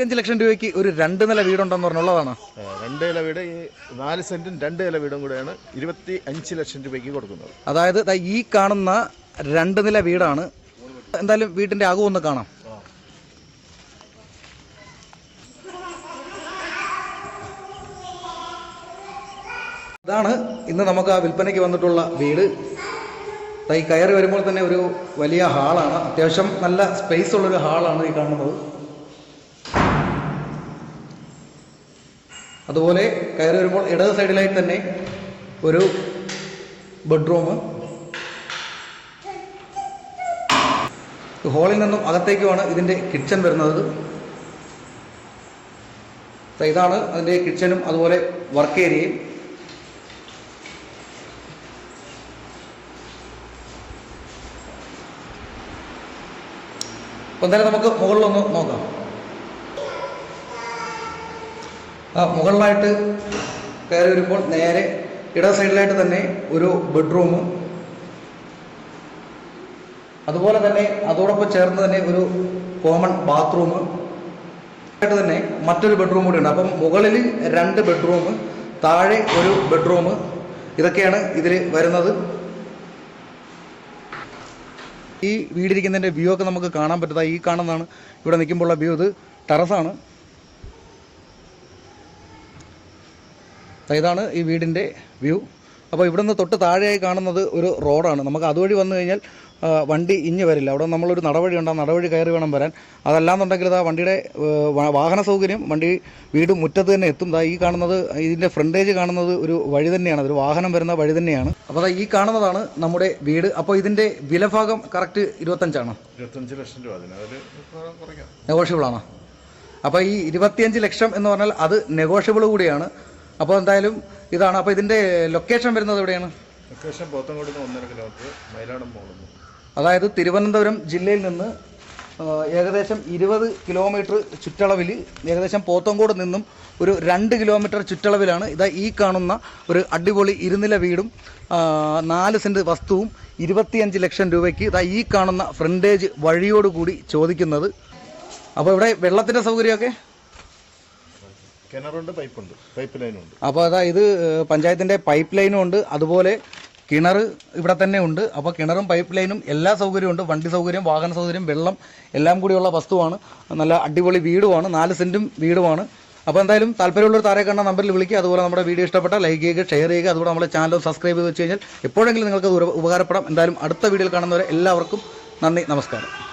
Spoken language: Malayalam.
ഇരുപത്തിയഞ്ച് ലക്ഷം രൂപയ്ക്ക് ഒരു രണ്ട് നില വീടുണ്ടെന്ന് പറഞ്ഞുള്ളതാണ്. രണ്ട് നില വീട് ഈ നാല് സെന്റും രണ്ട് നില വീടും കൂടെയാണ് ഇരുപത്തി അഞ്ച് ലക്ഷം രൂപയ്ക്ക് കൊടുക്കുന്നത്. അതായത് ദാ ഈ കാണുന്ന രണ്ട് നില വീടാണ്. എന്തായാലും വീട്ടിന്റെ അകം ഒന്ന് കാണാം. ഇതാണ് ഇന്ന് നമുക്ക് ആ വിൽപ്പനയ്ക്ക് വന്നിട്ടുള്ള വീട്. ഈ കയറി വരുമ്പോൾ തന്നെ ഒരു വലിയ ഹാളാണ്. അത്യാവശ്യം നല്ല സ്പേസ് ഉള്ളൊരു ഹാളാണ് ഈ കാണുന്നത്. അതുപോലെ കയറി വരുമ്പോൾ ഇടത് സൈഡിലായി തന്നെ ഒരു ബെഡ്റൂം. ഹോളിൽ നിന്നും അകത്തേക്കുമാണ് ഇതിന്റെ കിച്ചൺ വരുന്നത്. ഇതാണ് അതിന്റെ കിച്ചണും അതുപോലെ വർക്ക് ഏരിയയും. അപ്പം എന്തായാലും നമുക്ക് മുകളിലൊന്ന് നോക്കാം ആ മുകളിലായിട്ട് കയറി വരുമ്പോൾ നേരെ ഇട സൈഡിലായിട്ട് തന്നെ ഒരു ബെഡ്റൂമും. അതുപോലെ തന്നെ അതോടൊപ്പം ചേർന്ന് തന്നെ ഒരു കോമൺ ബാത്റൂം ആയിട്ട് തന്നെ മറ്റൊരു ബെഡ്റൂം കൂടി ഉണ്ട് അപ്പം മുകളിൽ രണ്ട് ബെഡ്റൂം താഴെ ഒരു ബെഡ്റൂം. ഇതൊക്കെയാണ് ഇതിൽ വരുന്നത്. ഈ വീടിരിക്കുന്നതിന്റെ വ്യൂ ഒക്കെ നമുക്ക് കാണാൻ പറ്റുന്ന ഈ കാണുന്നതാണ്. ഇവിടെ നിൽക്കുമ്പോഴുള്ള വ്യൂ ഇത് ടെറസാണ്. ഇതാണ് ഈ വീടിന്റെ വ്യൂ. അപ്പോൾ ഇവിടുന്ന് തൊട്ട് താഴെയായി കാണുന്നത് ഒരു റോഡാണ്. നമുക്ക് അതുവഴി വന്നു കഴിഞ്ഞാൽ വണ്ടി ഇഞ്ഞ് വരില്ല. അവിടെ നമ്മളൊരു നടവഴി ഉണ്ട്. ആ നടവഴി കയറി വേണം വരാൻ. അതല്ലാന്നുണ്ടെങ്കിൽ ഇതാ വണ്ടിയുടെ വാഹന സൗകര്യം വണ്ടി വീട് മുറ്റത്ത് തന്നെ എത്തും. ഈ കാണുന്നത് ഇതിന്റെ ഫ്രണ്ടേജ് കാണുന്നത് ഒരു വഴി തന്നെയാണ്. ഒരു വാഹനം വരുന്ന വഴി തന്നെയാണ്. അപ്പോൾ ഈ കാണുന്നതാണ് നമ്മുടെ വീട്. അപ്പോൾ ഇതിന്റെ വിലഭാഗം കറക്റ്റ് ഇരുപത്തഞ്ചാണ്? ഇരുപത്തഞ്ച് ലക്ഷം രൂപ നെഗോഷ്യബിൾ ആണോ അപ്പോൾ ഈ ഇരുപത്തിയഞ്ച് ലക്ഷം എന്ന് പറഞ്ഞാൽ അത് നെഗോഷ്യബിൾ കൂടിയാണ്. അപ്പോൾ എന്തായാലും ഇതാണ്. അപ്പോൾ ഇതിന്റെ ലൊക്കേഷൻ വരുന്നത് എവിടെയാണ്? ലൊക്കേഷൻ പോത്തങ്കോട് ഒന്നര കിലോമീറ്റർ മയിലാടം അതായത് തിരുവനന്തപുരം ജില്ലയിൽ നിന്ന് ഏകദേശം ഇരുപത് കിലോമീറ്റർ ചുറ്റളവിൽ ഏകദേശം പോത്തങ്കോട് നിന്നും ഒരു രണ്ട് കിലോമീറ്റർ ചുറ്റളവിലാണ് ഇതാ ഈ കാണുന്ന ഒരു അടിപൊളി ഇരുനില വീടും നാല് സെന്റ് വസ്തുവും ഇരുപത്തിയഞ്ച് ലക്ഷം രൂപയ്ക്ക് ഇതാ ഈ കാണുന്ന ഫ്രണ്ടേജ് വഴിയോടുകൂടി ചോദിക്കുന്നത്. അപ്പോൾ ഇവിടെ വെള്ളത്തിന്റെ സൗകര്യമൊക്കെ? കിണറുണ്ട് പൈപ്പുണ്ട്. പൈപ്പ് ലൈനും ഉണ്ട് അപ്പോൾ അതാ ഇത് ഏഹ്, പഞ്ചായത്തിന്റെ പൈപ്പ് ലൈനും ഉണ്ട്. അതുപോലെ കിണർ ഇവിടെ തന്നെ ഉണ്ട്. അപ്പോൾ കിണറും പൈപ്പ് ലൈനും എല്ലാ സൗകര്യവും ഉണ്ട്. വണ്ടി സൗകര്യം വാഹന സൗകര്യം വെള്ളം എല്ലാം കൂടിയുള്ള വസ്തുവാണ്. നല്ല അടിപൊളി വീടുമാണ്. നാല് സെന്റും വീടുമാണ്. അപ്പോൾ എന്തായാലും താല്പര്യമുള്ളൊരു താരെ കണ്ട നമ്പറിൽ വിളിക്കുക. അതുപോലെ നമ്മുടെ വീഡിയോ ഇഷ്ടപ്പെട്ട ലൈക്ക് ചെയ്യുക ഷെയർ ചെയ്യുക. അതുപോലെ നമ്മുടെ ചാനൽ സബ്സ്ക്രൈബ് ചെയ്ത് വെച്ച് കഴിഞ്ഞാൽ എപ്പോഴെങ്കിലും നിങ്ങൾക്ക് ഉപകാരപ്പെടാം. എന്തായാലും അടുത്ത വീഡിയോയിൽ കാണുന്നവരെ എല്ലാവർക്കും നന്ദി നമസ്കാരം.